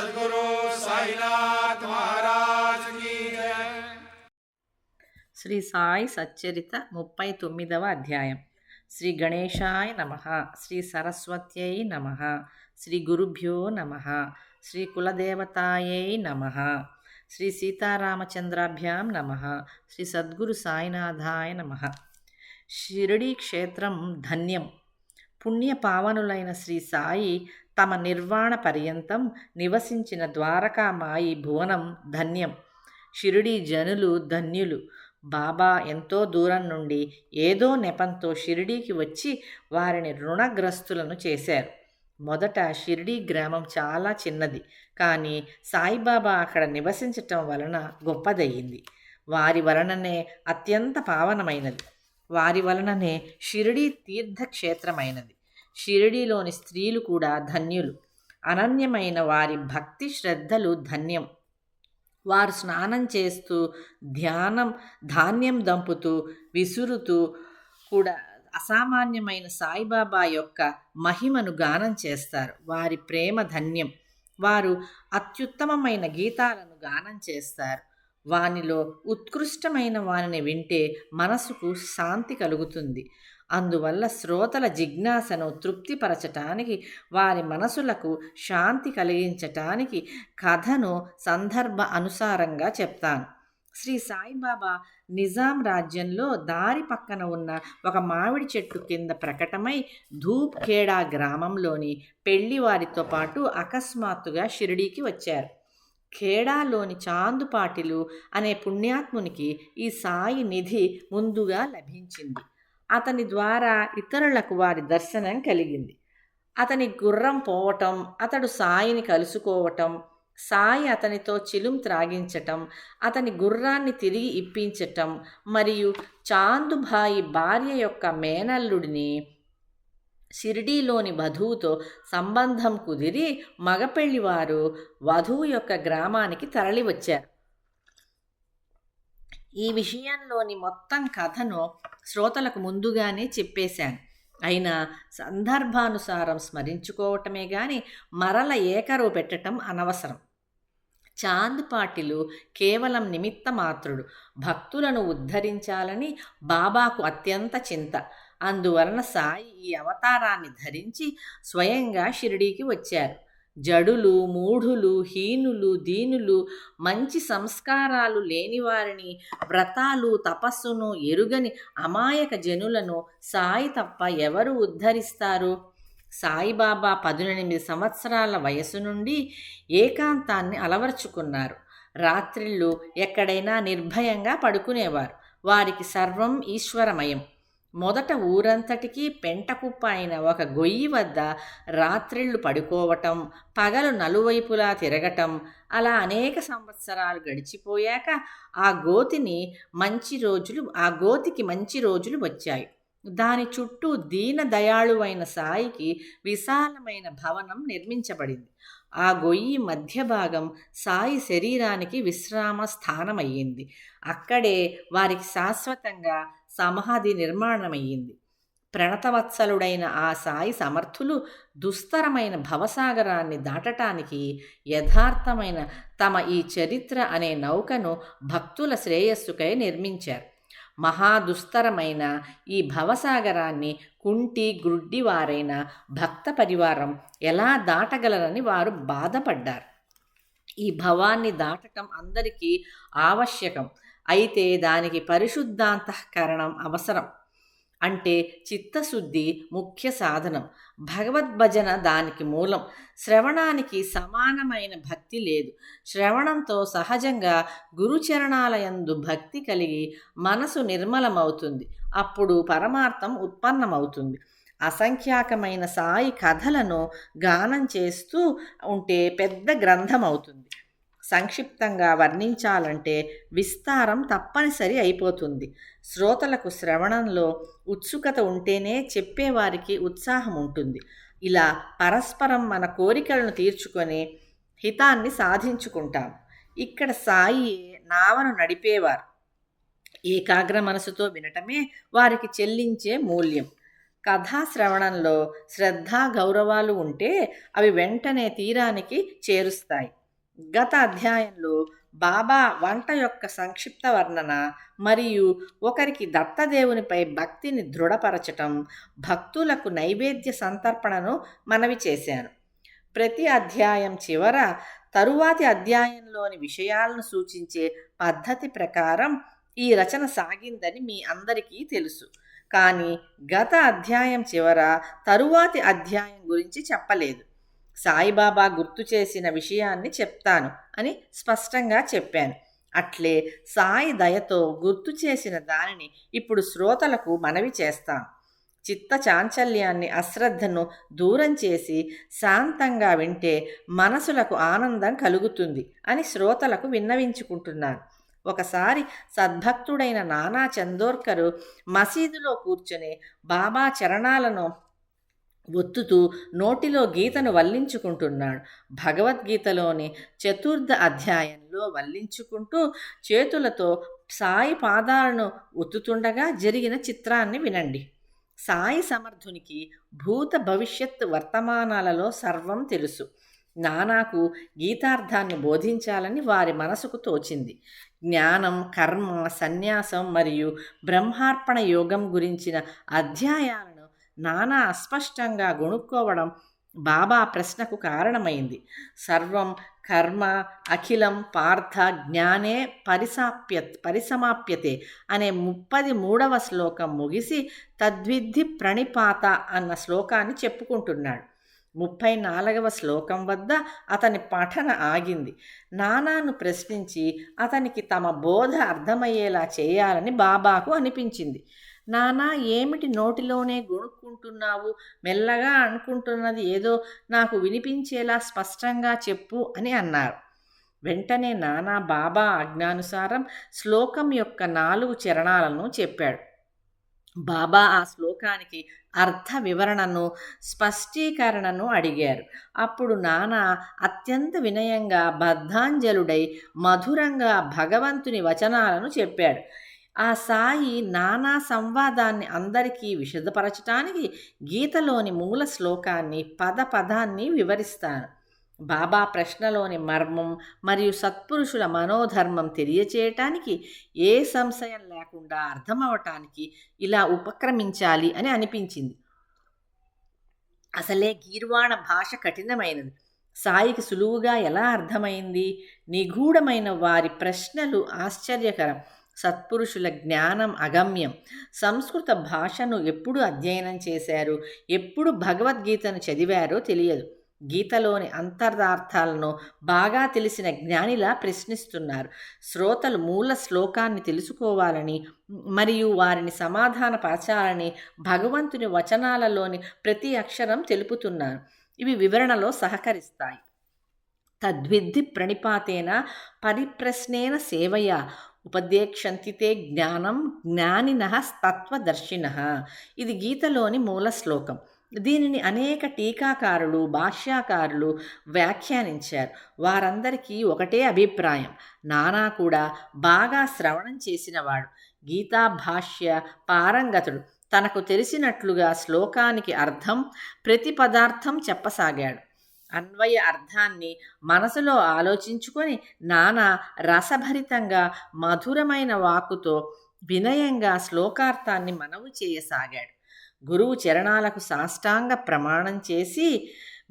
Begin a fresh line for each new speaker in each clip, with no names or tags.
సద్గురు సాయినాథ్ మహారాజ్
శ్రీ సాయి సచ్చరిత ముప్పై తొమ్మిదవ అధ్యాయం. శ్రీ గణేశాయ నమ శ్రీ సరస్వత్యై నమ శ్రీ గురుభ్యో నమ శ్రీ కులదేవతాయై నమ శ్రీ సీతారామచంద్రాభ్యాం నమ శ్రీ సద్గురు సాయినాథాయ నమ. షిరిడీ క్షేత్రం ధన్యం. పుణ్య పావనులైన శ్రీ సాయి తమ నిర్వాణ పర్యంతం నివసించిన ద్వారకామాయి భువనం ధన్యం. షిరిడీ జనులు ధన్యులు. బాబా ఎంతో దూరం నుండి ఏదో నెపంతో షిరిడీకి వచ్చి వారిని రుణగ్రస్తులను చేశారు. మొదట షిరిడీ గ్రామం చాలా చిన్నది. కానీ సాయిబాబా అక్కడ నివసించటం వలన గొప్పదయ్యింది. వారి వలననే అత్యంత పావనమైనది. వారి వలననే షిరిడీ తీర్థక్షేత్రమైనది. షిరిడీలోని స్త్రీలు కూడా ధన్యులు. అనన్యమైన వారి భక్తి శ్రద్ధలు ధన్యం. వారు స్నానం చేస్తూ ధ్యానం ధాన్యం దంపుతూ విసురుతూ కూడా అసామాన్యమైన సాయిబాబా యొక్క మహిమను గానం చేస్తారు. వారి ప్రేమ ధన్యం. వారు అత్యుత్తమమైన గీతాలను గానం చేస్తారు. వానిలో ఉత్కృష్టమైన వానిని వింటే మనసుకు శాంతి కలుగుతుంది. అందువల్ల శ్రోతల జిజ్ఞాసను తృప్తిపరచటానికి వారి మనసులకు శాంతి కలిగించటానికి కథను సందర్భ అనుసారంగా చెప్తాను. శ్రీ సాయిబాబా నిజాం రాజ్యంలో దారి పక్కన ఉన్న ఒక మామిడి చెట్టు కింద ప్రకటమై ధూప్ఖేడా గ్రామంలోని పెళ్ళివారితో పాటు అకస్మాత్తుగా షిరిడీకి వచ్చారు. ఖేడాలోని చాందుపాటిలు అనే పుణ్యాత్మునికి ఈ సాయి నిధి ముందుగా లభించింది. అతని ద్వారా ఇతరులకు వారి దర్శనం కలిగింది. అతని గుర్రం పోవటం అతడు సాయిని కలుసుకోవటం సాయి అతనితో చిలుం త్రాగించటం అతని గుర్రాన్ని తిరిగి ఇప్పించటం మరియు చాందుభాయి భార్య యొక్క మేనల్లుడిని షిరిడీలోని వధువుతో సంబంధం కుదిరి మగపెళ్ళివారు వధువు యొక్క గ్రామానికి తరలివచ్చారు. ఈ విషయంలోని మొత్తం కథను శ్రోతలకు ముందుగానే చెప్పేశాను. అయినా సందర్భానుసారం స్మరించుకోవటమే గాని మరల ఏకరువు పెట్టడం అనవసరం. చాంద్ పాటిలు కేవలం నిమిత్త మాత్రుడు భక్తులను ఉద్ధరించాలని బాబాకు అత్యంత చింత. అందువలన సాయి ఈ అవతారాన్ని ధరించి స్వయంగా షిరిడీకి వచ్చారు. జడులు మూఢులు హీనులు దీనులు మంచి సంస్కారాలు లేనివారిని వ్రతాలు తపస్సును ఎరుగని అమాయక జనులను సాయి తప్ప ఎవరు ఉద్ధరిస్తారు? సాయిబాబా పదునెనిమిది సంవత్సరాల వయసు నుండి ఏకాంతాన్ని అలవర్చుకున్నారు. రాత్రిళ్ళు ఎక్కడైనా నిర్భయంగా పడుకునేవారు. వారికి సర్వం ఈశ్వరమయం. మొదట ఊరంతటికీ పెంటకుప్ప అయిన ఒక గొయ్యి వద్ద రాత్రిళ్ళు పడుకోవటం పగలు నలువైపులా తిరగటం అలా అనేక సంవత్సరాలు గడిచిపోయాక ఆ గోతిని మంచి రోజులు ఆ గోతికి మంచి రోజులు వచ్చాయి. దాని చుట్టూ దీన దయాళువైన సాయికి విశాలమైన భవనం నిర్మించబడింది. ఆ గొయ్యి మధ్య భాగం సాయి శరీరానికి విశ్రామ స్థానమయ్యింది. అక్కడే వారికి శాశ్వతంగా సమాధి నిర్మాణమయ్యింది. ప్రణతవత్సలుడైన ఆ సాయి సమర్థులు దుస్తరమైన భవసాగరాన్ని దాటటానికి యథార్థమైన తమ ఈ చరిత్ర అనే నౌకను భక్తుల శ్రేయస్సుకై నిర్మించారు. మహాదుస్తరమైన ఈ భవసాగరాన్ని కుంటి గ్రుడ్డివారైన భక్త పరివారం ఎలా దాటగలరని వారు బాధపడ్డారు. ఈ భవాన్ని దాటటం అందరికీ ఆవశ్యకం. అయితే దానికి పరిశుద్ధాంతఃకరణం అవసరం. అంటే చిత్తశుద్ధి ముఖ్య సాధనం. భగవద్భజన దానికి మూలం. శ్రవణానికి సమానమైన భక్తి లేదు. శ్రవణంతో సహజంగా గురుచరణాలయందు భక్తి కలిగి మనసు నిర్మలమవుతుంది. అప్పుడు పరమార్థం ఉత్పన్నమవుతుంది. అసంఖ్యాకమైన సాయి కథలను గానం చేస్తూ ఉంటే పెద్ద గ్రంథం అవుతుంది సంక్షిప్తంగా వర్ణించాలంటే విస్తారం తప్పనిసరి అయిపోతుంది. శ్రోతలకు శ్రవణంలో ఉత్సుకత ఉంటేనే చెప్పేవారికి ఉత్సాహం ఉంటుంది. ఇలా పరస్పరం మన కోరికలను తీర్చుకొని హితాన్ని సాధించుకుంటాం. ఇక్కడ సాయి నావను నడిపేవారు. ఏకాగ్ర మనసుతో వినటమే వారికి చెల్లించే మూల్యం. కథాశ్రవణంలో శ్రద్ధ గౌరవాలు ఉంటే అవి వెంటనే తీరానికి చేరుస్తాయి. గత అధ్యాయంలో బాబా వంట యొక్క సంక్షిప్త వర్ణన మరియు ఒకరికి దత్తదేవునిపై భక్తిని దృఢపరచటం భక్తులకు నైవేద్య సంతర్పణను మనవి చేశాను. ప్రతి అధ్యాయం చివర తరువాతి అధ్యాయంలోని విషయాలను సూచించే పద్ధతి ప్రకారం ఈ రచన సాగిందని మీ అందరికీ తెలుసు. కానీ గత అధ్యాయం చివర తరువాతి అధ్యాయం గురించి చెప్పలేదు. సాయిబాబా గుర్తు చేసిన విషయాన్ని చెప్తాను అని స్పష్టంగా చెప్పాను. అట్లే సాయి దయతో గుర్తు చేసిన దానిని ఇప్పుడు శ్రోతలకు మనవి చేస్తాను. చిత్త చాంచల్యాన్ని అశ్రద్ధను దూరం చేసి శాంతంగా వింటే మనసులకు ఆనందం కలుగుతుంది అని శ్రోతలకు విన్నవించుకుంటున్నాను. ఒకసారి సద్భక్తుడైన నానా చందోర్కరు మసీదులో కూర్చొని బాబా చరణాలను ఒత్తుతూ నోటిలో గీతను వల్లించుకుంటున్నాడు. భగవద్గీతలోని చతుర్థ అధ్యాయంలో వల్లించుకుంటూ చేతులతో సాయి పాదాలను ఒత్తుతుండగా జరిగిన చిత్రాన్ని వినండి. సాయి సమర్థునికి భూత భవిష్యత్ వర్తమానాలలో సర్వం తెలుసు. నానాకు గీతార్థాన్ని బోధించాలని వారి మనసుకు తోచింది. జ్ఞానం కర్మ సన్యాసం మరియు బ్రహ్మార్పణ యోగం గురించిన అధ్యాయాలను నానా అస్పష్టంగా గొణుక్కోవడం బాబా ప్రశ్నకు కారణమైంది. సర్వం కర్మ అఖిలం పార్థ జ్ఞానే పరిసాప్య పరిసమాప్యతే అనే ముప్పది మూడవ శ్లోకం ముగిసి తద్విద్ధి ప్రణిపాత అన్న శ్లోకాన్ని చెప్పుకుంటున్నాడు. ముప్పై నాలుగవ శ్లోకం వద్ద అతని పఠన ఆగింది. నానాను ప్రశ్నించి అతనికి తమ బోధ అర్థమయ్యేలా చేయాలని బాబాకు అనిపించింది. నానా ఏమిటి నోటిలోనే గొణుక్కుంటున్నావు? మెల్లగా అనుకుంటున్నది ఏదో నాకు వినిపించేలా స్పష్టంగా చెప్పు అని అన్నారు. వెంటనే నానా బాబా ఆజ్ఞానుసారం శ్లోకం యొక్క నాలుగు చరణాలను చెప్పాడు. బాబా ఆ శ్లోకానికి అర్థ వివరణను స్పష్టీకరణను అడిగారు. అప్పుడు నానా అత్యంత వినయంగా బద్ధాంజలుడై మధురంగా భగవంతుని వచనాలను చెప్పాడు. ఆ సాయి నానా సంవాదాన్ని అందరికీ విశదపరచటానికి గీతలోని మూల శ్లోకాన్ని పద పదాన్ని వివరిస్తాను. బాబా ప్రశ్నలోని మర్మం మరియు సత్పురుషుల మనోధర్మం తెలియచేయటానికి ఏ సంశయం లేకుండా అర్థమవటానికి ఇలా ఉపక్రమించాలి అని అనిపించింది. అసలే గీర్వాణ భాష కఠినమైనది. సాయికి సులువుగా ఎలా అర్థమైంది? నిగూఢమైన వారి ప్రశ్నలు ఆశ్చర్యకరం. సత్పురుషుల జ్ఞానం అగమ్యం. సంస్కృత భాషను ఎప్పుడు అధ్యయనం చేశారు? ఎప్పుడు భగవద్గీతను చదివారో తెలియదు. గీతలోని అంతర్దార్థాలను బాగా తెలిసిన జ్ఞానిలా ప్రశ్నిస్తున్నారు. శ్రోతలు మూల శ్లోకాన్ని తెలుసుకోవాలని మరియు వారిని సమాధానపరచాలని భగవంతుని వచనాలలోని ప్రతి అక్షరం తెలుపుతున్నారు. ఇవి వివరణలో సహకరిస్తాయి. తద్విద్ధి ప్రణిపాతేన పరిప్రశ్నేన సేవయ ఉపదేక్షంతితే జ్ఞానం జ్ఞానిన తత్వదర్శిన. ఇది గీతలోని మూల శ్లోకం. దీనిని అనేక టీకాకారులు భాష్యాకారులు వ్యాఖ్యానించారు. వారందరికీ ఒకటే అభిప్రాయం. నానా కూడా బాగా శ్రవణం చేసినవాడు. గీతా భాష్య పారంగతుడు. తనకు తెలిసినట్లుగా శ్లోకానికి అర్థం ప్రతి పదార్థం చెప్పసాగాడు. అన్వయ అర్థాన్ని మనసులో ఆలోచించుకొని నానా రసభరితంగా మధురమైన వాక్కుతో వినయంగా శ్లోకార్థాన్ని మనవు చేయసాగాడు. గురువు చరణాలకు సాష్టాంగ ప్రమాణం చేసి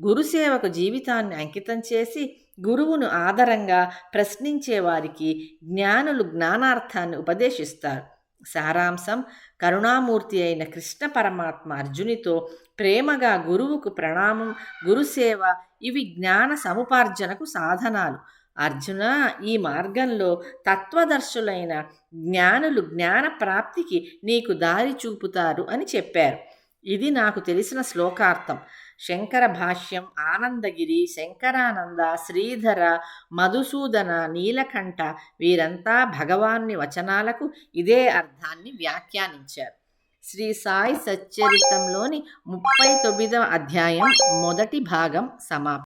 గురుసేవకు జీవితాన్ని అంకితం చేసి గురువును ఆదరంగా ప్రశ్నించే వారికి జ్ఞానులు జ్ఞానార్థాన్ని ఉపదేశిస్తారు. సారాంశం కరుణామూర్తి అయిన కృష్ణ పరమాత్మ అర్జునితో ప్రేమగా గురువుకు ప్రణామం గురుసేవ ఇవి జ్ఞాన సముపార్జనకు సాధనాలు. అర్జున ఈ మార్గంలో తత్వదర్శులైన జ్ఞానులు జ్ఞాన ప్రాప్తికి నీకు దారి చూపుతారు అని చెప్పారు. ఇది నాకు తెలిసిన శ్లోకార్థం. శంకర భాష్యం ఆనందగిరి శంకరానంద శ్రీధర మధుసూదన నీలకంఠ వీరంతా భగవాన్ని వచనాలకు ఇదే అర్థాన్ని వ్యాఖ్యానించారు. శ్రీ సాయి సచ్చరితంలోని ముప్పై తొమ్మిదవ అధ్యాయం మొదటి భాగం సమాప్తం.